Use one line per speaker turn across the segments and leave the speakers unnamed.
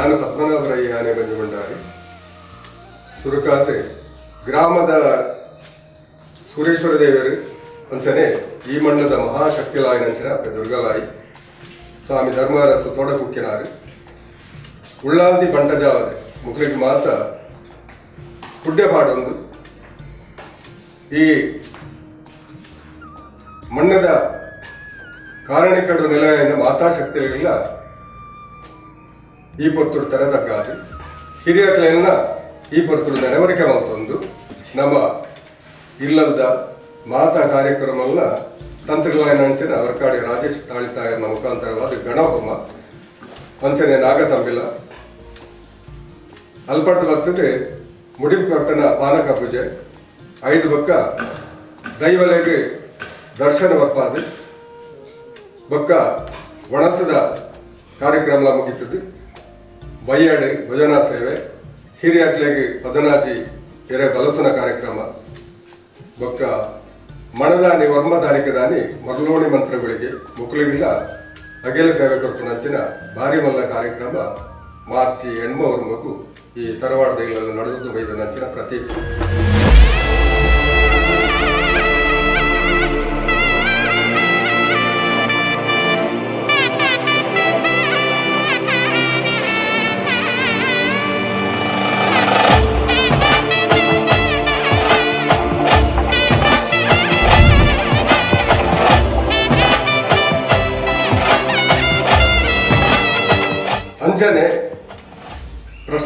ನಾನು ಪದ್ಮನಾಭರಯ್ಯ ಆನೆಗೊಂಜಿ ಭಂಡಾರಿ ಸುರುಕಾತೆ ಗ್ರಾಮದ ಸುರೇಶ್ವರ ದೇವರು ಅಂಚನೆ, ಈ ಮಣ್ಣದ ಮಹಾಶಕ್ತಿಲಾಯಿ ನಂಚನ ದುರ್ಗಲಾಯಿ. ಸ್ವಾಮಿ ಧರ್ಮರಸ ತೋಡ ಕುಕ್ಕಿನಾರು ಉಳ್ಳಾಲ್ದಿ ಬಂಟಜಾವದೆ, ಮುಕ್ಲಿಗೆ ಮಾತ ಪುಡ್ಡೆ ಪಾಡೊಂದು. ಈ ಮಣ್ಣದ ಕಾರಣಿಕಡು ನೆಲೆಯಿಂದ ಮಾತಾಶಕ್ತಿಗಳಿಲ್ಲ. ಈ ಪೊರ್ತುಡು ಹಿರಿಯ ಕ್ಲೈನ್ನ ಈ ಪೊರ್ತುಡು ನೆರವರಿಕೆ ಮತ್ತೊಂದು ನಮ್ಮ ಇಲ್ಲದ ಮಾತಾ ಕಾರ್ಯಕ್ರಮಲ್ಲ ತಂತ್ರಗಳನ್ನ ಅಂಚನೆ ಅವರ್ಕಾಡಿ ರಾಜೇಶ್ ತಾಳಿತಾಯರ್ನ ಮುಖಾಂತರವಾದ ಗಣಹೋಮ ಅಂಚನೆ ನಾಗತಂಬಿಲ. ಅಲ್ಪಟ್ಟು ಬರ್ತದೆ ಮುಡಿಪಟ್ಟಣ ಪಾನಕ ಪೂಜೆ. ಐದು ಬಕ್ಕ ದೈವಲೆಗೆ ದರ್ಶನ ಬಪ್ಪಾದೆ ಬಕ್ಕ ಒಣಸದ ಕಾರ್ಯಕ್ರಮ ಮುಗಿತದೆ. ಬಯ್ಯಾಡು ಭಜನಾ ಸೇವೆ ಹಿರಿಯಟ್ಲೆಗೆ ಪದನಾಜಿ ಎರೆ ಬಲಸುನ ಕಾರ್ಯಕ್ರಮ. ಬೊಕ್ಕ ಮಣದಾನಿ ವರ್ಮ ದಾನಿ ಮರಲೋಣಿ ಮಂತ್ರಗಳಿಗೆ ಮುಕ್ಲಿಗಿಲ್ಲ ಅಗೆಲ ಸೇವೆ ಕೊಟ್ಟು ನಂಚಿನ ಭಾರಿ ಮಲ್ಲ ಕಾರ್ಯಕ್ರಮ ಮಾರ್ಚಿ ಮಗು ಈ ತರವಾಡದ ಇಲ್ಲಲ್ಲಿ ನಡೆದು ಬೈದ ನಂಚಿನ ಪ್ರತೀಕ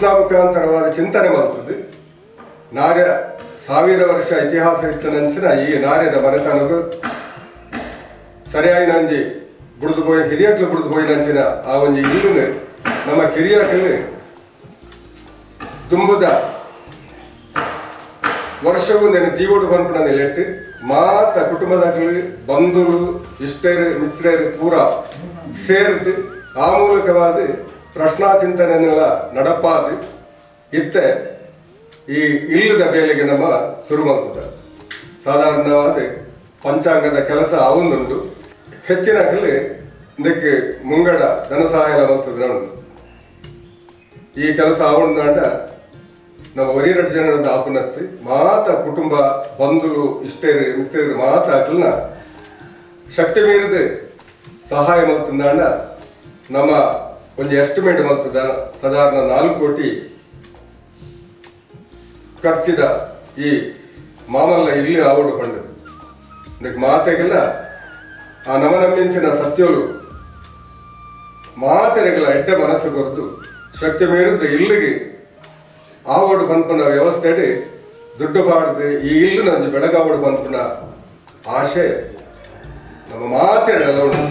ಪ್ರಶ್ನಾಮುಖಾಂತರವಾದ ಚಿಂತನೆ ಮಾಡುತ್ತದೆ. ನಾರ್ಯ ಸಾವಿರ ವರ್ಷ ಇತಿಹಾಸ ಇತ್ತನಂಚಿನ ಈ ನಾರ್ಯದ ಮನೆತನಗೂ ಸರಿಯಾಗಿ ನಂಜಿ ಬುಡ್ದು ಪೋಯಿ ಹಿರಿಯಕ್ಲು ಬುಡ್ದು ಪೋಯಿನಂಚಿನ ಆ ಒಂಜಿ ಇಲ್ಲುನು ನಮ್ಮ ಕಿರಿಯಕಲು ದುಂಬುದ ವರ್ಷವೂ ನೆನೆ ತೀವೋಡು ನನ್ನ ಲೆಟ್ಟು ಮಾತ ಕುಟುಂಬದಗಳು ಬಂಧುಗಳು, ಇಷ್ಟರು, ಮಿತ್ರರು ಪೂರ ಸೇರ್ದು ಆ ಮೂಲಕವಾದ ಪ್ರಶ್ನಾ ಚಿಂತನೆನೆಲ್ಲ ನಡಪಾದಿ ಇತ್ತೆ ಈ ಇಲ್ಲದ ಬೇಲೆಗೆ ನಮ್ಮ ಶುರು ಸಾಧಾರಣವಾಗಿ ಪಂಚಾಂಗದ ಕೆಲಸ ಅವೊಂದುಂಡು ಹೆಚ್ಚಿನ ಕಲೆ ಇದಕ್ಕೆ ಮುಂಗಡ ಧನ ಸಹಾಯ ಈ ಕೆಲಸ ಆವೊಂದಾಂಡ ನಮ್ಮ ಒರಿರಡು ಜನರ ಆಪನತ್ತಿ ಮಾತ ಕುಟುಂಬ ಬಂಧುಗಳು ಇಷ್ಟೇರಿ ಮಿತ್ರರು ಮಾತ ಅಕಲ್ನ ಶಕ್ತಿ ಮೀರಿದ ಸಹಾಯ ಮಾಡ್ತಿದ್ದಾಂಡ ನಮ್ಮ ಒಂದು ಎಸ್ಟಿಮೇಟ್ ಮಲ್ತದ ಸಾಧಾರಣ ನಾಲ್ಕು ಕೋಟಿ ಖರ್ಚಿದ ಈ ಮಾಮಲ್ಲ ಇಲ್ಲಿ ಆವಡು ಪಂಡದು ಇದಕ್ಕೆ ಮಾತೆಗೆಲ್ಲ ಆ ನವನಂಬಿಂಚಿನ ಸತ್ಯೋಲು ಮಾತೆರೆಗಳ ಎಡ್ಡ ಮನಸ್ಸು ಕೊರತು ಶಕ್ತಿ ಮೀರಿದ ಇಲ್ಲಿಗೆ ಆವಡು ಪನ್ಪನ ವ್ಯವಸ್ಥೆಡಿ ದುಡ್ಡು ಬಾಡದೆ ಈ ಇಲ್ಲು ನಂದು ಬೆಳಗಾವಡು ಪನ್ಪನ ಆಶೆ ನಮ್ಮ ಮಾತೆರಲ್ಲ ಉಂಟು.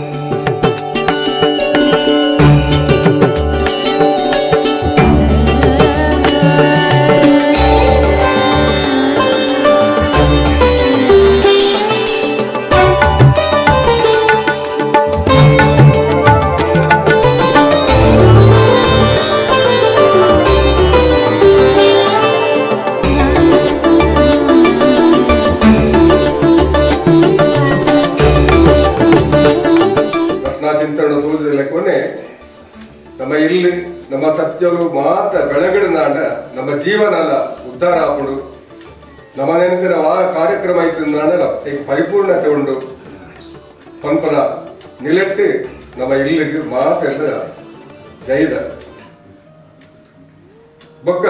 ನಮ್ಮ ಮಾತ್ರ ಬೆಳಗಡೆ ಬೆಳಗಡನಾಂಡ ನಮ್ಮ ಜೀವನ ಅಲ್ಲ, ಉದ್ಧಾರ ಆಪುಡು ನಮ್ಮ ನೆನಪಿನ ಆ ಕಾರ್ಯಕ್ರಮ ಐತಿ ಈಗ ಪರಿಪೂರ್ಣತೆ ಉಂಡು ಪಂಪನ ನಿಲೆಟ್ಟಿ ನಮ್ಮ ಇಲ್ಲಿಗೆ ಮಾತೆಲ್ಲ ಜೈದ ಬೊಕ್ಕ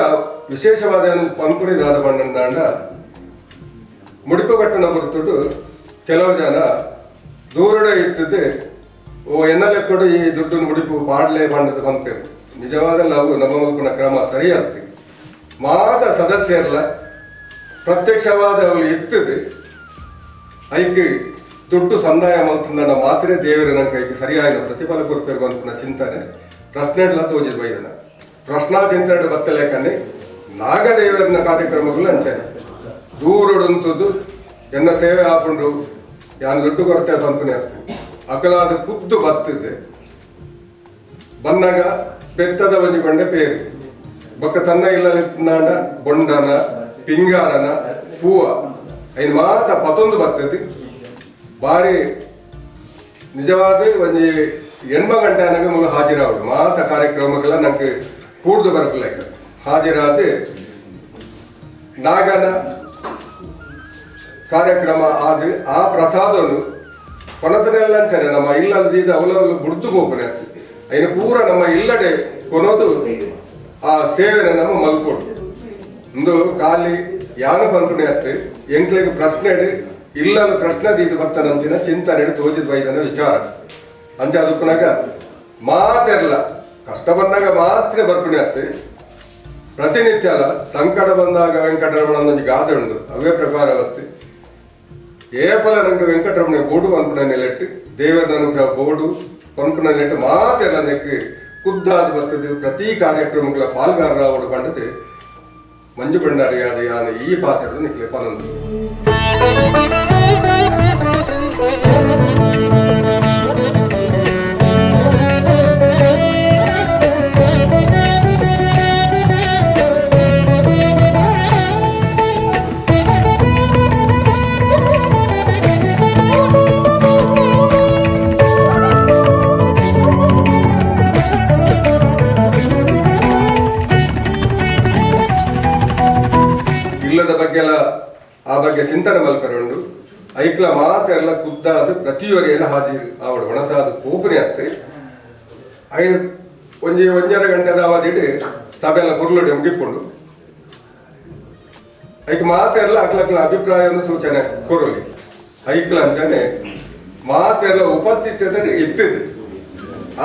ವಿಶೇಷವಾದ ಒಂದು ಪಂಪುಣಿದಾದ ಬಣ್ಣದಾಂಡ ಮುಡಿಪುಗಟ್ಟನ ಹೊರತುಡು ಕೆಲವು ಜನ ದೂರಡೆ ಓ ಎನ್ನಲೆ ಕೊಡು ಈ ದುಡ್ಡನ್ನು ಮುಡಿಪು, ಪಾಡ್ಲೆ ಬಣ್ಣದ ಪಂಪೆ ನಿಜವಾದಲ್ಲ ನಾವು ನಮ್ಮ ಮಲ್ಪನ ಕ್ರಮ ಸರಿಯಾಗ್ತಿ ಮಾದ ಸದಸ್ಯರಲ್ಲ, ಪ್ರತ್ಯಕ್ಷವಾದ ಅವಳು ಇರ್ತದೆ. ಐಕೆ ದುಡ್ಡು ಸಂದಾಯ ಮಲ್ತಂದ ಮಾತ್ರ ದೇವರ ಕೈಗೆ ಸರಿಯಾದ ಪ್ರತಿಫಲ ಕೊಡ್ಬೇಕು ಅಂತ ಚಿಂತನೆ. ಪ್ರಶ್ನೆಡ್ಲ ತೋಜಿದ್ ಬೈದನ ಪ್ರಶ್ನಾ ಚಿಂತನೆ ಬತ್ತಲೇಕನೆ ನಾಗದೇವರನ ಕಾರ್ಯಕ್ರಮಗಳು ಅಂಚನೆ ದೂರಡುಂತದ್ದು ಎನ್ನ ಸೇವೆ ಹಾಕೊಂಡು ಯಾನ್ ದುಡ್ಡು ಕೊರತೆ ಆಗ್ತದೆ ಅಕಲಾದ ಖುದ್ದು ಬತ್ತದೆ. ಬಂದಾಗ ಬೆತ್ತದ ಒಂಜಿ ಬಂಡೆ ಪೇರು. ಬೊಕ್ಕ ತನ್ನ ಇಲ್ಲಲಿತ್ತನಾಂಡ ಬೊಂಡನ, ಪಿಂಗಾರನ, ಹೂವ. ಐನ್ ಮಾತ ಪತೊಂದು ಬರ್ತದೆ ಬಾರಿ ನಿಜವಾದ ಒಂಜಿ ಎಣ್ಮ ಗಂಟೆ ಅನಗ ಮುಂದೆ ಹಾಜಿರಾವಡು ಮಾತ ಕಾರ್ಯಕ್ರಮಗಳ ನಂಗೆ ಕೂಡ್ದು ಬರಕಲ್ಲ ಹಾಜರಾದ ನಾಗನ ಕಾರ್ಯಕ್ರಮ ಆದ ಆ ಪ್ರಸಾದನು ಕೊನತನೆಲ್ಲಂಚನೆ ನಮ್ಮ ಇಲ್ಲದ ಅವಲವಲು ಬುಡ್ದು ಹೋಗ್ರೆ ಐನ ಪೂರ ನಮ್ಮ ಇಲ್ಲಡೆ ಕೊನೋದು ಆ ಸೇವೆನ ನಮ್ಮ ಮಲ್ಕೊಡು ಒಂದು ಖಾಲಿ ಯಾರು ಪನ್ಪುಣೆ ಅತ್ತೆ? ಎಂಕ್ಲೆಗ್ ಪ್ರಶ್ನೆ ಇಲ್ಲದ ಪ್ರಶ್ನೆ ದೀದು ಬರ್ತನಂಚಿನ ಚಿಂತನೆ ತೋಜಿದ್ ವೈದನ ವಿಚಾರ. ಅಂಚ ಅದಕ್ಕನಾಗ ಮಾತೆರ್ಲ ಕಷ್ಟ ಬಂದಾಗ ಮಾತ್ರ ಬರ್ಪಣೆ ಅತ್ತೆ. ಪ್ರತಿನಿತ್ಯ ಅಲ್ಲ, ಸಂಕಟ ಬಂದಾಗ ವೆಂಕಟರಮಣ ಒಂದು ಗಾದೆ ಉಂಟು. ಅವೇ ಪ್ರಕಾರ ಅವತ್ತು ಏಪಲ ನಂಗೆ ವೆಂಕಟರಮಣ ಬೋಡು ಪನ್ಪುಣ ನೆಲೆಟ್ಟು. ದೇವರ ಅನುಗ್ರಹ ಬೋಡು. ಪನ್ಪುಣ ನೆಲೆಟ್ಟು ಮಾತೆಲ್ಲ ನೆಕ್ಕೆ ಖುದ್ದಾದ ಬರ್ತದೆ ಪ್ರತಿ ಕಾರ್ಯಕ್ರಮಗಳ ಪಾಲ್ಗಾರರ ಅವಡು ಪಂಡದು ಮಂಜು ಭಂಡಾರಿ ಆದ ಯಾನ ಚಿಂತನೆ ಮಲ್ಪರುಂಡು. ಐಕ್ಲ ಮಾತೆಲ್ಲ ಕುದ್ದಾದ ಪ್ರತಿಯೊರೆಯಲ್ಲ ಹಾಜರು. ಅವಳು ಒಣಸಾದ ಪೂಪನೆ ಅತ್ತೆ. ಐ ಒಂಜಿ ಒಂಜರ ಗಂಟೆದ ಅವಧಿಡು ಸಭೆಲ್ಲ ಬುರ್ಲುಡೆ ಮುಗಿಕೊಂಡು. ಐಕ್ ಮಾತೆಲ್ಲ ಅಕ್ಲಕ್ಲ ಅಭಿಪ್ರಾಯವನ್ನು ಸೂಚನೆ ಕೊರಲಿ. ಐಕ್ಲ ಅಂಚನೆ ಮಾತೆಲ್ಲ ಉಪಸ್ಥಿತಿಯಲ್ಲಿ ಇತ್ತಿದೆ.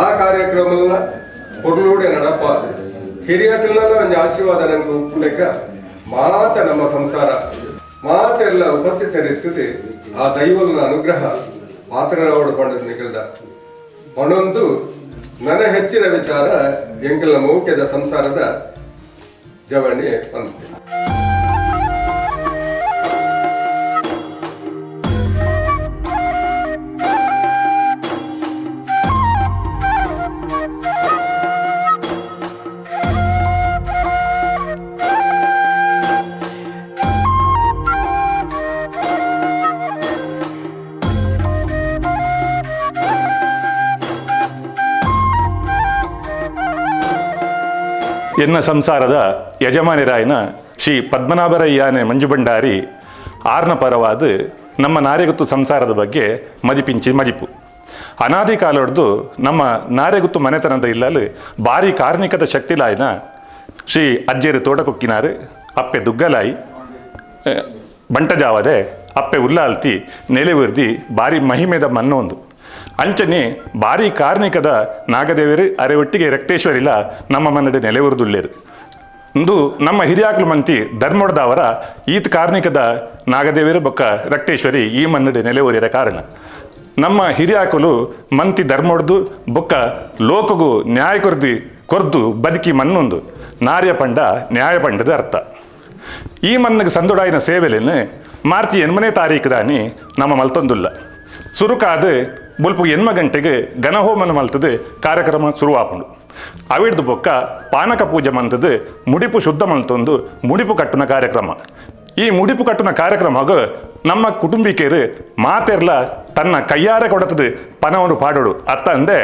ಆ ಕಾರ್ಯಕ್ರಮನ ಪೊರ್ಲೂಡೆ ನಡಪಾದ. ಹಿರಿಯ ಒಂದು ಆಶೀರ್ವಾದ ನಂಗೆ ಉಪ್ಪುಲೆಕ್ಕ ಮಾತ ನಮ್ಮ ಸಂಸಾರ. ಮಾತೆಲ್ಲ ಉಪಸ್ಥಿತರಿರ್ತದೆ ಆ ದೈವನ ಅನುಗ್ರಹ ಮಾತ್ರ ಪಂಡದ ನಿಗಲ್ದ ಒಂದೊಂದು ನನ್ನ ಹೆಚ್ಚಿನ ವಿಚಾರ ಎಂಗಲ ಮೌಖ್ಯದ ಸಂಸಾರದ ಜವಣಿ ಅಂತ.
ಎನ್ನ ಸಂಸಾರದ ಯಜಮಾನಿರಾಯನ ಶ್ರೀ ಪದ್ಮನಾಭರಯ್ಯನೆ ಮಂಜು ಭಂಡಾರಿ ಆರ್ನ ಪರವಾದ ನಮ್ಮ ನಾರೆಗುತ್ತು ಸಂಸಾರದ ಬಗ್ಗೆ ಮದಿಪಿಂಚಿ ಮದಿಪು. ಅನಾದಿ ಕಾಲೊಡ್ದು ನಮ್ಮ ನಾರೆಗುತ್ತು ಮನೆತನದ ಇಲ್ಲಲು ಭಾರಿ ಕಾರ್ಮಿಕದ ಶಕ್ತಿಲಾಯಿನ ಶ್ರೀ ಅಜ್ಜೇರು ತೋಟಕೊಕ್ಕಿನಾರು ಅಪ್ಪೆ ದುಗ್ಗಲಾಯಿ ಬಂಟಜಾವದೆ ಅಪ್ಪೆ ಉಲ್ಲಾಲ್ತಿ ನೆಲೆ ಉರ್ದಿ ಭಾರಿ ಮಹಿಮೆದ ಮನ್ನೊಂದು ಅಂಚನೆ ಭಾರಿ ಕಾರ್ಣಿಕದ ನಾಗದೇವರು ಅರೆ ಒಟ್ಟಿಗೆ ರಕ್ತೇಶ್ವರಿಲ ನಮ್ಮ ಮನ್ನಡೆ ನೆಲೆವರದುಳ್ಳೇರು ಇಂದು ನಮ್ಮ ಹಿರಿಯಾಕಲು ಮಂತಿ ಧರ್ಮೊಡ್ದವರ ಈತ್ ಕಾರ್ಣಿಕದ ನಾಗದೇವರು ಬೊಕ್ಕ ರಕ್ತೇಶ್ವರಿ ಈ ಮನ್ನಡೆ ನೆಲೆವರಿಯರ ಕಾರಣ. ನಮ್ಮ ಹಿರಿಯಾಕಲು ಮಂತಿ ಧರ್ಮೊಡ್ದು ಬೊಕ್ಕ ಲೋಕಗೂ ನ್ಯಾಯ ಕೊರ್ದಿ ಕೊರ್ದು ಬದುಕಿ ಮನ್ನೊಂದು ನಾರ್ಯ ಪಂಡ ನ್ಯಾಯ ಪಂಡದ ಅರ್ಥ. ಈ ಮನ್ನಗೆ ಸಂದುಡಾಯಿನ ಸೇವೆಲೇನು ಮಾರ್ಚ್ ಎನ್ಮನೇ ತಾರೀಕು ದಾನಿ ನಮ್ಮ ಮಲ್ತೊಂದುಲ್ಲ. ಸುರುಕಾದ ಬುಲ್ಪು ಎನ್ಮ ಗಂಟೆಗೆ ಘನಹೋಮನ ಮಲ್ತದು ಕಾರ್ಯಕ್ರಮ ಶುರುವಾಪುಂಡು. ಅವಿಡ್ದು ಬೊಕ್ಕ ಪಾನಕ ಪೂಜೆ ಮಂತದು ಮುಡಿಪು ಶುದ್ಧ ಮಲ್ತೊಂದು ಮುಡಿಪು ಕಟ್ಟುನ ಕಾರ್ಯಕ್ರಮ. ಈ ಮುಡಿಪು ಕಟ್ಟುನ ಕಾರ್ಯಕ್ರಮಗ ನಮ್ಮ ಕುಟುಂಬಿಕೇರು ಮಾತೆರ್ಲ ತನ್ನ ಕೈಯಾರೆ ಕೊಡತದು ಪನವನ್ನು ಪಾಡೋಡು. ಅತ್ತ ಅಂದೆ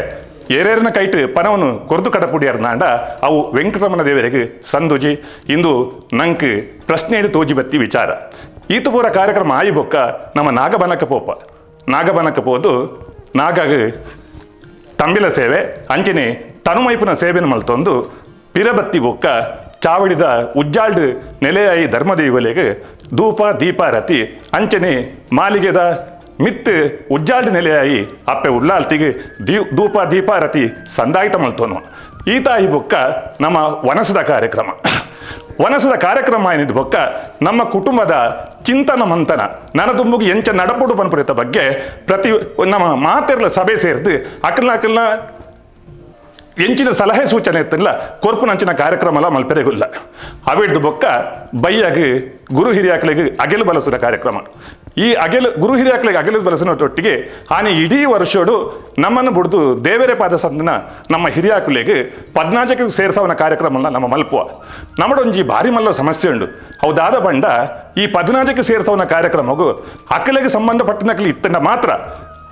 ಏರೇರಿನ ಕೈಟ್ ಪನವನ್ನು ಕೊರ್ದು ಕಡಪುಡಿಯರ್ನಾಂಡ ಅವು ವೆಂಕಟರಮಣ ದೇವರಿಗೆ ಸಂದುಜಿ. ಇಂದು ನಂಕ್ ಪ್ರಶ್ನೆ ಹಿಡಿದು ತೋಜಿ ಬತ್ತಿ ವಿಚಾರ. ಈತು ಪೂರ ಕಾರ್ಯಕ್ರಮ ಆಯಿ ಬೊಕ್ಕ ನಮ್ಮ ನಾಗಬನಕ ಪೋಪ. ನಾಗಬನಕ ಪೋದು ನಾಗಗ ತಂಬಿಲ ಸೇವೆ ಅಂಚನೆ ತನುಮೈಪುನ ಸೇವೆನ ಮಲ್ತೊಂದು ಪಿರಬತ್ತಿ ಬೊಕ್ಕ ಚಾವಡಿದ ಉಜ್ಜಾಲ್ಡ್ ನೆಲೆಯಾಯಿ ಧರ್ಮದೇವಲೆಗೆ ಧೂಪ, ದೀಪ, ರತಿ, ಅಂಚನೆ, ಮಾಲಿಗೆದ ಮಿತ್ ಉಜ್ಜಾಲ್ಡ್ ನೆಲೆಯಾಯಿ ಅಪ್ಪೆ ಉಲ್ಲಾಲ್ತಿಗೆ ದೀ, ಧೂಪ ದೀಪಾರತಿ ಸಂದಾಯಿತ ಮಲ್ತೋನು. ಈತಾಯಿ ಬೊಕ್ಕ ನಮ್ಮ ವನಸದ ಕಾರ್ಯಕ್ರಮ. ವನಸದ ಕಾರ್ಯಕ್ರಮ ಏನಿದ್ ಬೊಕ್ಕ ನಮ್ಮ ಕುಟುಂಬದ ಚಿಂತನ ಮಂಥನ ನನದುಂಬುಗೆ ಎಂಚ ನಡಪುಡು ಪನ್ಪುರಿತ ಬಗ್ಗೆ ಪ್ರತಿ ನಮ್ಮ ಮಾತೆರ್ಲ ಸಭೆ ಸೇರ್ದು ಅಕಲ್ನ ಅಕಲ್ನ ಎಂಚಿನ ಸಲಹೆ ಸೂಚನೆ ಇತ್ತಿಲ್ಲ ಕೊರ್ಪುನಂಚಿನ ಕಾರ್ಯಕ್ರಮ ಮಲ್ಪೆರೆಗುಲ್ಲ ಅವಿಡ್ದು ಬೊಕ್ಕ ಬೈಯಾಗಿ ಗುರು ಹಿರಿಯಾಕ್ಳಿಗೆ ಅಗೆಲು ಬಲಸುವ ಕಾರ್ಯಕ್ರಮ. ಈ ಅಗೆಲು, ಗುರು ಹಿರಿಯಾಕ್ಳಿಗೆ ಅಗೆಲು ಬಲಸಿನೊಟ್ಟಿಗೆ ಆನೆ ಇಡೀ ವರ್ಷೋಡು ನಮ್ಮನ್ನು ಬಿಡ್ದು ದೇವರೇ ಪಾದ ಸಂದಿನ ನಮ್ಮ ಹಿರಿಯಾಕುಲೆಗೆ ಪದ್ನಾಜಕ್ಕೆ ಸೇರಿಸವನ ಕಾರ್ಯಕ್ರಮನ ನಮ್ಮ ಮಲ್ಪುವ. ನಮ್ಮಡೊಂಜಿ ಭಾರಿ ಮಲ್ಲ ಸಮಸ್ಯೆ ಉಂಡು. ಹೌದಾದ ಬಂಡ ಈ ಪದ್ನಾಜಕ್ಕೆ ಸೇರಿಸವನ ಕಾರ್ಯಕ್ರಮಗೂ ಅಕಲೆಗೆ ಸಂಬಂಧಪಟ್ಟನಕ್ಲಿ ಇತ್ತಂಡ ಮಾತ್ರ.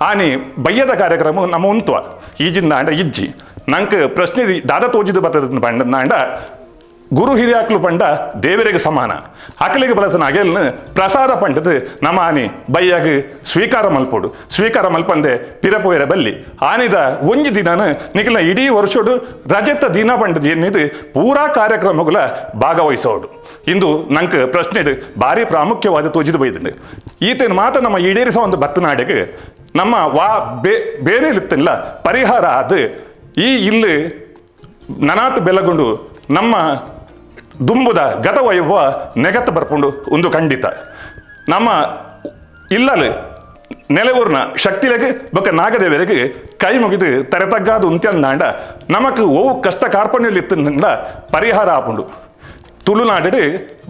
ಆನೆ ಬಯ್ಯದ ಕಾರ್ಯಕ್ರಮ ನಮ್ಮ ಉಂತ್ವ. ಈಜಿಂದ ಅಂಡ ಇಜ್ಜಿ. ನಂಗೆ ಪ್ರಶ್ನೆ ದಾದ ತೋಜಿದ ಬರ್ತದ ಬಂಡ ಗುರು ಹಿರಿಯಾಕ್ಲು ಪಂಡ ದೇವರಿಗೆ ಸಮಾನ. ಅಕಲಿಗೆ ಬಳಸನ ಅಗೆಲ್ನ ಪ್ರಸಾದ ಪಂಡದು ನಮಾನಿ ಬೈಯಾಗ ಸ್ವೀಕಾರ ಮಲ್ಪೋಡು. ಸ್ವೀಕಾರ ಮಲ್ಪಂದೆ ಪಿರಪೋಯರ ಬಲ್ಲಿ. ಆನಿದ ಒಂಜಿ ದಿನನ ನಿಖಿಲ ಇಡೀ ವರ್ಷಡು ರಜತ ದಿನ ಪಂಡದ ಎನ್ನಿದು ಪೂರಾ ಕಾರ್ಯಕ್ರಮಗಳ ಭಾಗವಹಿಸೋಡು. ಇಂದು ನಂಗೆ ಪ್ರಶ್ನೆ ಭಾರಿ ಪ್ರಾಮುಖ್ಯವಾದ ತೋಜಿದು ಬೈದಿದೆ ಈತನ ಮಾತ ನಮ್ಮ ಈಡೇರಿಸ ಒಂದು ಭತ್ತನಾಡಿಗೆ ನಮ್ಮ ವಾ ಬೇ ಇರುತ್ತಿಲ್ಲ ಪರಿಹಾರ ಅದು ಈ ಇಲ್ಲಿ ನನಾತ್ ಬೆಲಗೊಂಡು ನಮ್ಮ ದುಂಬುದ ಗತವೈಭವ ನೆಗತ್ತ ಬರ್ಕೊಂಡು ಒಂದು ಖಂಡಿತ. ನಮ್ಮ ಇಲ್ಲಲ್ಲಿ ನೆಲವೂರಿನ ಶಕ್ತಿಲೆಗೆ, ಬೊಕ್ಕ ನಾಗದೇವರಿಗೆ ಕೈ ಮುಗಿದು ತೆರೆತಗ್ಗಾದು ಉಂತ್ಯಂದಾಂಡ ನಮಕ್ ಓ ಕಷ್ಟ ಕಾರ್ಪಣ್ಯಲಿತ್ತಿನ ಪರಿಹಾರ ಆಪುಂಡು. ತುಳುನಾಡು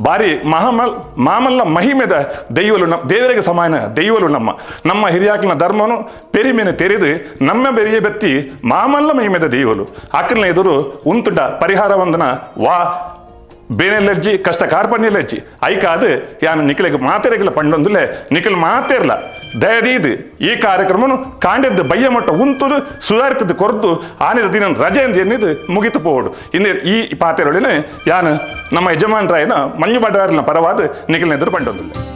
ಬಾರಿ ಮಹಾಮಲ್, ಮಾಮಲ್ಲ ಮಹಿಮೆದ ದೈವಲು ನಮ್ಮ, ದೇವರಿಗೆ ಸಮಾನ ದೈವಲು ನಮ್ಮ. ನಮ್ಮ ಹಿರಿಯಾಕನ ಧರ್ಮನು ಪೆರಿಮೆನೆ ತೆರೆದು ನಮ್ಮ ಬೆರಿಯ ಬೆತ್ತಿ ಮಾಮಲ್ಲ ಮಹಿಮೆದ ದೈವಲು. ಅಕ್ಕನ ಎದುರು ಉಂತುಡ ಪರಿಹಾರ ವಂದನ ವಾ ಬೇನೆಲ್ಲಜ್ಜಿ ಕಷ್ಟ ಕಾರ್ಪಣ್ಯಲೆಜ್ಜಿ ಐಕಾದು ಯಾನು ನಿಖಿಲಿಗೆ ಮಾತೇರಿಗಿಲ್ಲ ಪಂಡೊಂದುಲೆ ನಿಖಿಲ್ ಮಾತೇರ್ಲ. ದಯದೀದು ಈ ಕಾರ್ಯಕ್ರಮನು ಕಾಂಡಿದ್ದು ಬಯ್ಯ ಮಟ್ಟ ಉಂತುದು, ಸುಧಾರಿತದ್ದು ಕೊರತು ಆನಿದ ದಿನ ರಜೆ ಎಂದು ಮುಗಿತು ಪೋಡು. ಇನ್ನು ಈ ಪಾತ್ರೆಯೊಳಗೆ ಯಾನು ನಮ್ಮ ಯಜಮಾನರಾಯನ ಮಂಜು ಬಡಾರಿನ ಪರವಾದ ನಿಖಿಲ್ನ ಎದುರು ಪಂಡೊಂದುಲ್ಲೆ